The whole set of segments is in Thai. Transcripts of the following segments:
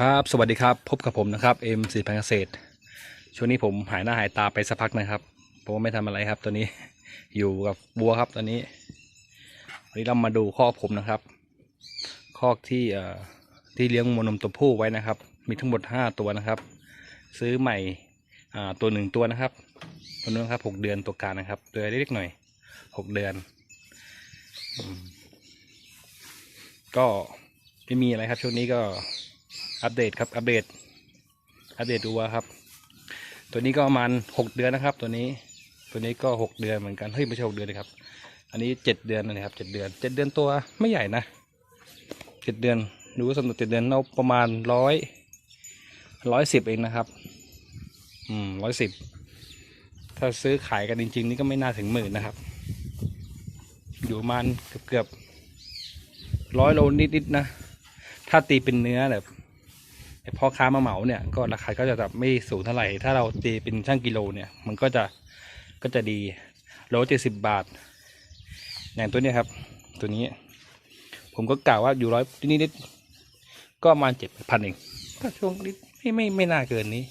ครับสวัสดีครับ พบกับผมนะครับเอ็มสี่พันเกษตรช่วงนี้ผมหายหน้าหายตาไปสักพักนะครับเพราะว่าไม่ทำอะไรครับตอนนี้อยู่กับบัวครับตอนนี้วันนี้เรามาดูคอกผมนะครับ คอกที่เอ่อที่เลี้ยงมวนมตัวผู้ไว้นะครับ มีทั้งหมดห้าตัวนะครับ ซื้อใหม่อ่าตัวหนึ่งตัวนะครับตัวนู้นครับหกเดือนตัวกลางนะครับ ตัวเล็กๆหน่อยหกเดือน ก็ไม่มีอะไรครับช่วงนี้ก็ อัปเดตครับอัปเดตอัปเดตดูว่าครับ ตัวนี้ก็ประมาณหกเดือนนะครับ ตัวนี้ตัวนี้ก็หกเดือนเหมือนกันเฮ้ยไม่ใช่หกเดือนเลยครับ อันนี้เจ็ดเดือนนะครับเจ็ดเดือนเจ็ดเดือนตัวไม่ใหญ่นะเจ็ดเดือนดูว่าสำหรับเจ็ดเดือนเราประมาณร้อยร้อยสิบเองนะครับ อืมร้อยสิบถ้าซื้อขายกันจริง ๆ นี่ก็ไม่น่าถึงหมื่นนะครับ อยู่ประมาณเกือบเกือบร้อยโลนิดๆนะ ถ้าตีเป็นเนื้อแบบ พ่อค้ามาเหมาเนี่ยก็ราคาก็จะแบบไม่สูงเท่าไหร่ ถ้าเราตีเป็นช่างกิโลเนี่ย มันก็จะก็จะดีโลเจ็ดสิบบาท อย่างตัวเนี้ยครับ ตัวนี้ ผมก็กล่าวว่าอยู่ร้อยนิดก็ประมาณเจ็ดพันเองก็ช่วงนี้ไม่ไม่ไม่น่าเกินนี้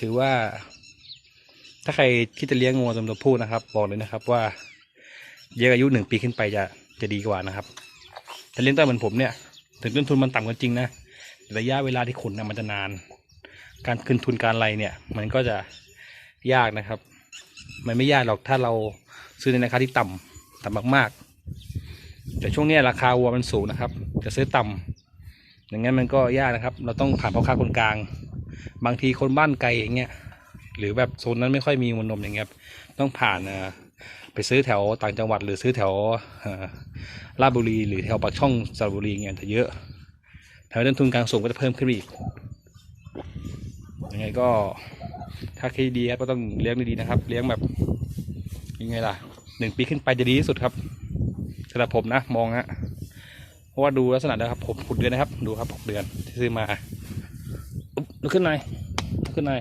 ถือว่า ถ้าใครคิดจะเลี้ยงงูจำตัวผู้นะครับ บอกเลยนะครับว่า เยอะอายุหนึ่งปีขึ้นไปจะจะดีกว่านะครับถ้าเลี้ยงตั้งเหมือนผมเนี่ย ถึงต้นทุนมันต่ำก็จริงนะ ระยะเวลาที่ขุนนะมันจะนาน การคืนทุนการอะไรเนี่ย มันก็จะยากนะครับ มันไม่ยากหรอกถ้าเราซื้อในราคาที่ต่ำต่ำมาก ๆ แต่ช่วงนี้ราคาวัวมันสูงนะครับ จะซื้อต่ำอย่างงั้นมันก็ยากนะครับ เราต้องผ่านพ่อค้าคนกลาง บางทีคนบ้านไกลอย่างเงี้ยหรือแบบโซนนั้นไม่ค่อยมีมวลนมอย่างเงี้ยต้องผ่านไปซื้อแถวต่างจังหวัด หรือซื้อแถวราชบุรี หรือแถวปากช่องสระบุรีเงี้ยจะเยอะ แถวต้นทุนการส่งก็จะเพิ่มขึ้นอีกยังไงก็ถ้าคิดดีครับก็ต้องเลี้ยงดีๆนะครับ เลี้ยงแบบยังไงล่ะหนึ่งปีขึ้นไปจะดีที่สุดครับสำหรับผมนะมองฮะเพราะว่าดูลักษณะนะครับผมหกเดือนนะครับ ดูครับหกเดือนที่ซื้อมาลุกขึ้นหน่อยลุกขึ้นหน่อย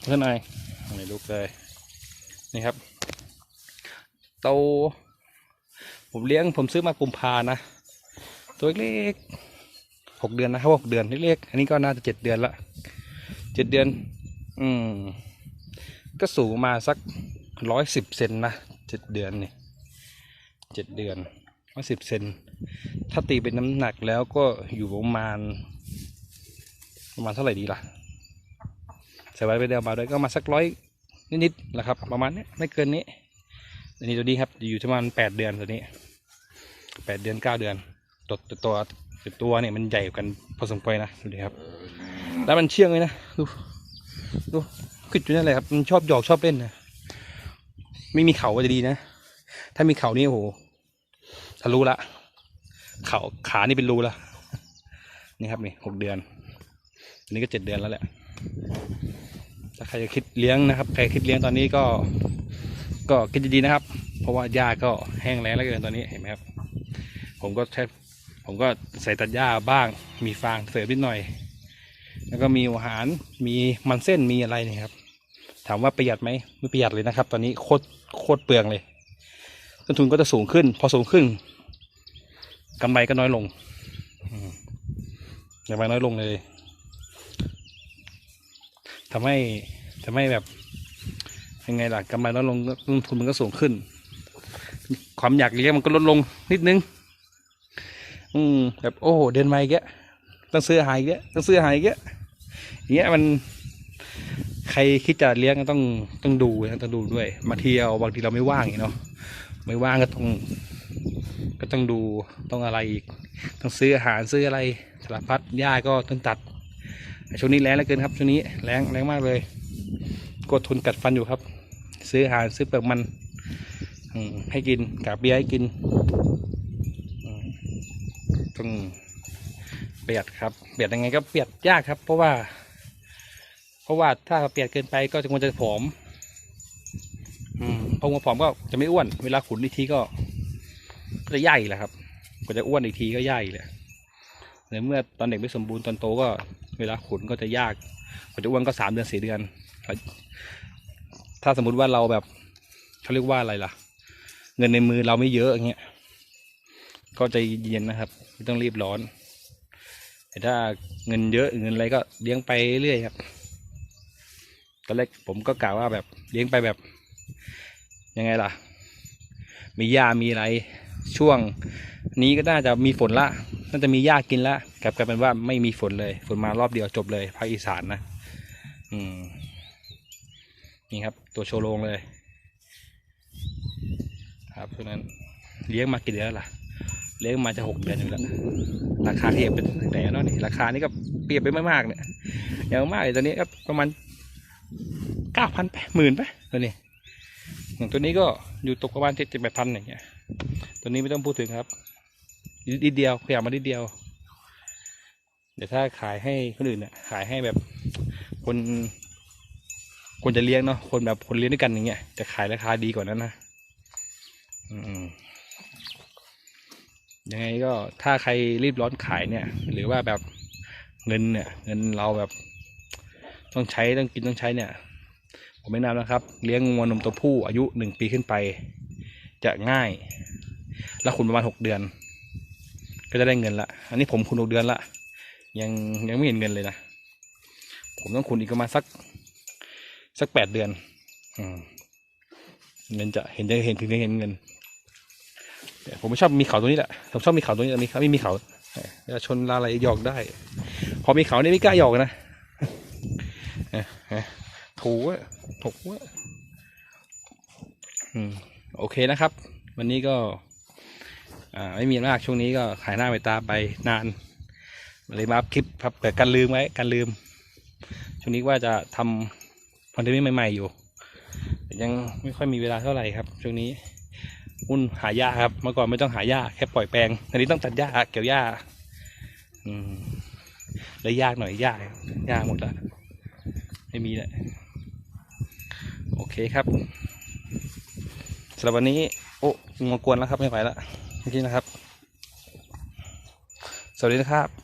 ลุกขึ้นหน่อยนี่ลุกเลยนี่ครับโตผมเลี้ยงผมซื้อมากุมภานะ ตัวเล็ก หกเดือนนะครับหกเดือนเล็กๆอันนี้ก็น่าจะเจ็ดเดือนละเจ็ดเดือน อืม ก็สูงมาสักร้อยสิบเซนนะเจ็ดเดือนนี่เจ็ดเดือนร้อยสิบเซนถ้าตีเป็นน้ำหนักแล้วก็อยู่ประมาณ ประมาณเท่าไหร่ดีล่ะใส่ไว้ไปเดียวมาด้วยก็มาสักร้อยนิดๆแหละครับ ประมาณนี้ไม่เกินนี้อันนี้ตัวนี้ครับอยู่ประมาณแปดเดือนตัวนี้แปดเดือนเก้าเดือนตัวตัว ตัวตัวเนี่ยมันใหญ่กันพอสมควรนะดูดิครับ แล้วมันเชื่องเลยนะดูดูขึ้นอยู่นั่นแหละครับมันชอบหยอกชอบเล่นนะไม่มีเขาก็จะดีนะ ถ้ามีเขานี่โอ้โหทะลุละเขาขานี่เป็นรูละนี่ครับนี่หกเดือนอันนี้ก็เจ็ดเดือนแล้วแหละถ้าใครจะคิดเลี้ยงนะครับ ใครคิดเลี้ยงตอนนี้ก็ ก็คิดดีๆนะครับ เพราะว่าหญ้าก็แห้งแล้งแล้วเกินตอนนี้เห็นไหมครับ ผมก็ใช้ ผมก็ใส่ตัดหญ้าบ้าง มีฟางเสริมนิดหน่อย แล้วก็มีอาหารมีมันเส้นมีอะไรเนี่ยครับ ถามว่าประหยัดไหมไม่ประหยัดเลยนะครับ ตอนนี้โคตรโคตรเปลืองเลยต้นทุนก็จะสูงขึ้น พอสูงขึ้นกำไรก็น้อยลงกำไรน้อยลงเลยทำให้ทำให้แบบยังไงล่ะกำไรลดลงต้นทุนมันก็สูงขึ้น ความอยากเลี้ยงมันก็ลดลงนิดนึง อืมแบบโอ้โหเดินมาอีกแล้วต้องซื้อหารอีกแล้วต้องซื้อหารอีกแล้วอย่างเงี้ยมันใครคิดจะเลี้ยงก็ต้องต้องดูนะต้องดูด้วยบางทีเอาบางทีเราไม่ว่างเนาะไม่ว่างก็ต้อง ก็ต้องดูต้องอะไรอีก ต้องซื้ออาหารซื้ออะไรสารพัดหญ้าก็ต้องตัดช่วงนี้แรงเหลือเกินครับช่วงนี้แรงแรงมากเลยกดทุนกัดฟันอยู่ครับ ซื้ออาหารซื้อเปลือกมันให้กินกาบเบียร์ให้กิน ต้องประหยัดครับประหยัดยังไงก็ประหยัดยากครับ เพราะว่า เพราะว่าถ้าประหยัดเกินไปก็จะควรจะผอมอืมพอมาผอมก็จะไม่อ้วน เวลาขุนอีกทีก็ก็จะใหญ่แหละครับกว่าจะอ้วนอีกทีก็ใหญ่แหละในเมื่อตอนเด็กไม่สมบูรณ์ตอนโตก็ เวลาขุนก็จะยากกว่าจะอ้วนก็สามเดือนสี่เดือน ถ้าสมมุติว่าเราแบบเขาเรียกว่าอะไรล่ะ เงินในมือเราไม่เยอะอย่างเงี้ย ก็ใจเย็นนะครับ ไม่ต้องรีบร้อน แต่ถ้าเงินเยอะเงินอะไรก็เลี้ยงไปเรื่อยครับตอนแรกผมก็กล่าวว่าแบบเลี้ยงไปแบบ ยังไงล่ะ มีหญ้ามีอะไรช่วง นี้ก็น่าจะมีฝนละน่าจะมีหญ้ากินละกลับกลายเป็นว่าไม่มีฝนเลย ฝนมารอบเดียวจบเลยภาคอีสานนะ อืมนี่ครับ ตัวโชโรงเลย ครับเพราะฉะนั้นเลี้ยงมากี่เดือนแล้วล่ะ เลี้ยงมาจะหกเดือนอยู่แล้ว ราคาเทียบเป็นไหนเนาะนี่ราคานี่ก็เปรียบไปไม่มากเนี่ยอย่างมากเลยตัวนี้ก็ประมาณเก้าพันไปหมื่นไปตัวนี้อย่างตัวนี้ก็อยู่ตกประมาณเจ็ดเจ็ดแปดพันอย่างเงี้ย ตัวนี้ไม่ต้องพูดถึงครับนิดเดียวขยับมานิดเดียว เดี๋ยวถ้าขายให้คนอื่นเนี่ยขายให้แบบคนคนจะเลี้ยงเนาะคนแบบคนเลี้ยงด้วยกันอย่างเงี้ยจะขายราคาดีกว่านั้นนะ อืม ยังไงก็ถ้าใครรีบร้อนขายเนี่ย หรือว่าแบบเงินเนี่ย เงินเราแบบ ต้องใช้ต้องกินต้องใช้เนี่ย ผมแนะนำนะครับ เลี้ยงงัวนมตัวผู้อายุหนึ่งปีขึ้นไป จะง่าย แล้วคุณประมาณหกเดือน ก็จะได้เงินละ อันนี้ผมคุณหกเดือนละ ยังยังไม่เห็นเงินเลยนะ ผมต้องคุณอีกประมาณสักสักแปดเดือน อืมเงินจะเห็นจะเห็นถึงจะเห็นเงิน ผมไม่ชอบมีเขาตัวนี้แหละผมชอบมีเขาตัวนี้มีเขาไม่มีเขาเวลาชนลาอะไรหยอกได้ พอมีเขาเนี่ยไม่กล้าหยอกนะถูอะถูอะอืมโอเคนะครับ วันนี้ก็อ่าไม่มีมากช่วงนี้ก็ขายหน้าไปตาไปนานเลยมาคลิปครับแต่กันลืมไว้กันลืม ช่วงนี้ว่าจะทำคอนเทนต์ใหม่ๆอยู่แต่ยังไม่ค่อยมีเวลาเท่าไหร่ครับ ช่วงนี้ หุ้นหายากครับเมื่อก่อนไม่ต้องหายากแค่ปล่อยแปลงอันนี้ต้องตัดหญ้าเกี่ยวหญ้าอืมเลยยากหน่อยยากยากหมดละไม่มีแหละโอเคครับสำหรับวันนี้ โอ้งงกวนแล้วครับไม่ไหวละเมื่อกี้นะครับ สวัสดีนะครับ